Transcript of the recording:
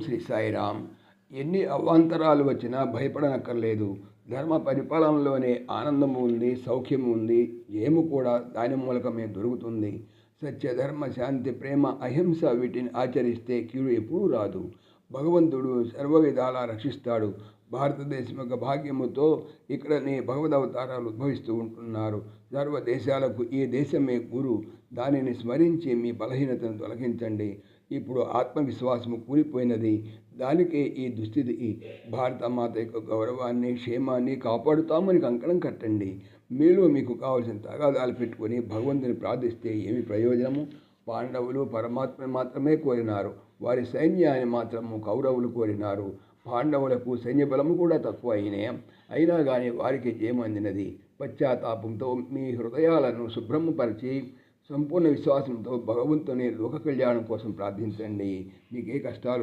శ్రీ సాయిరామ్ ఎన్ని అవాంతరాలు వచ్చినా భయపడనక్కర్లేదు. ధర్మ పరిపాలనలోనే ఆనందము ఉంది సౌఖ్యం ఉంది ఏము కూడా దాని మూలకమే దొరుకుతుంది. సత్య ధర్మ శాంతి ప్రేమ అహింస వీటిని ఆచరిస్తే కీడు ఎప్పుడూ రాదు. భగవంతుడు సర్వ విధాలా రక్షిస్తాడు. భారతదేశం యొక్క భాగ్యముతో ఇక్కడనే భగవద్వతారాలు ఉద్భవిస్తూ ఉంటున్నారు. సర్వ దేశాలకు ఈ దేశమే గురు. దానిని స్మరించి మీ బలహీనతను తొలగించండి. ఇప్పుడు ఆత్మవిశ్వాసము కూలిపోయినది. దానికే ఈ దుస్థితి. భారత మాత యొక్క గౌరవాన్ని క్షేమాన్ని కాపాడుతామని కంకణం కట్టండి. మీలో మీకు కావలసిన తగాదాలు పెట్టుకొని భగవంతుని ప్రార్థిస్తే ఏమి ప్రయోజనము? పాండవులు పరమాత్మని మాత్రమే కోరినారు. వారి సైన్యాన్ని మాత్రము కౌరవులు కోరినారు. పాండవులకు సైన్యబలము కూడా తక్కువ అయినాయి అయినా కానీ వారికి జయమందినది పశ్చాత్తాపంతో మీ హృదయాలను శుభ్రముపరిచి సంపూర్ణ విశ్వాసంతో భగవంతుని లోక కళ్యాణం కోసం ప్రార్థించండి. మీకు ఏ కష్టాలు